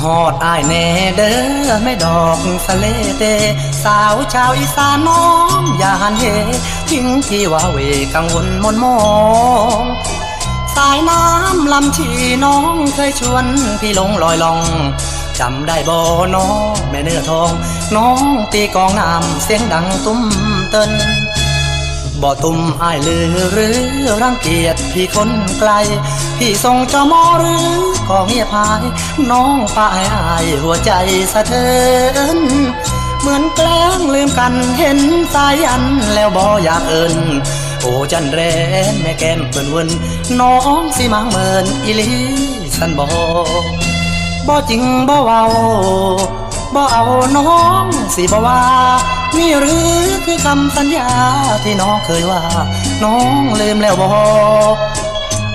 ฮอดอายแน่เด้อไม่ดอกสะเลเดสาวชาวอีสานน้องอย่าหันเหทิ้งที่ว่าเวกังวลมนมองสายน้ำลำชีน้องเคยชวนพี่ลงลอยลองจำได้บ่น้องแม่เนื้อทอง น้องตีกองน้ำเสียงดังตุ้มเติน บ่ตุ่มอายลือหรือรังเกียจพี่คนไกล พี่ทรงเจ้ามอหรือก็เงียบหาย น้องป้าให้อายหัวใจสะเทือนเหมือนแกล้งลืมกันเห็นสายันแล้วบ่อยากเอินโอ้จันแรนแม่แก้มเปิ้นวนน้องสิมังเมินอีลีสันบ่บ่จริงบ่เว้า บ่เอาน้องสิบ่ว่า นี่หรือคือคำสัญญาที่น้องเคยว่า น้องลืมแล้วบ่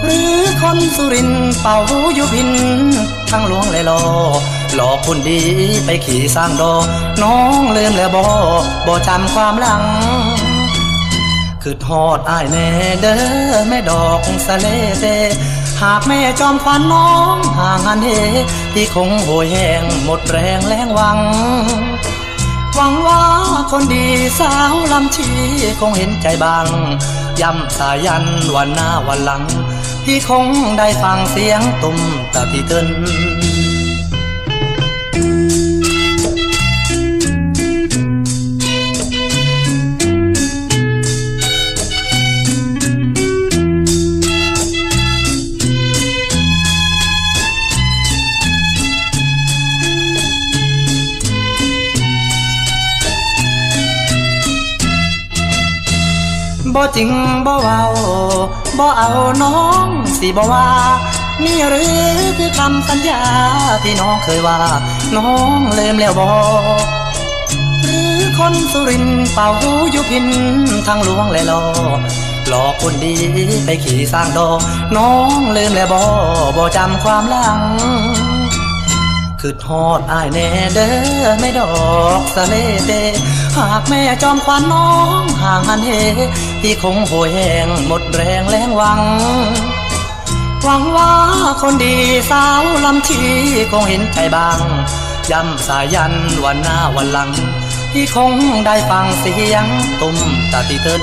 หรือคนสุรินเป่าอยู่พินทั้งหลวงเลยลอหลอกคนดีไปขี่สร้างดอ น้องลืมแล้วบ่บ่จำความหลังคือทอดอายแน่เด้อแม่ดอกสะเลเด หากแม่จอมควันน้องห่างอันเหพี่คงโหยแห้งหมดแรงแรงหวัง หวังว่าคนดีสาวลำชีคงเห็นใจบางย้ำสายันวันหน้าวันหลัง ที่คงได้ฟังเสียงตุ่มตะที่เติน บ่จริงบ่เว้าบ่เอาน้องสิบ่ว่านี่หรือคือคำสัญญาที่น้องเคยว่า น้องลืมแล้วบ่หรือคนสุรินเป่าหูอยู่พินทางหลวงเลยลอหลอกคนดีไปขี่สร้างดอกน้องลืมแล้วบ่บ่จำความหลัง คือทอดอายแน่เด้อไม่ดอกสะเลเดหากแม่จอมควันน้องห่างหันเหพี่คงโหยแหงหมดแรงแรงหวัง หวังว่าคนดีสาวลำชีคงเห็นใจบางย้ำสายันวันหน้าวันหลังพี่คงได้ฟังเสียงตุ่มตาตีเติน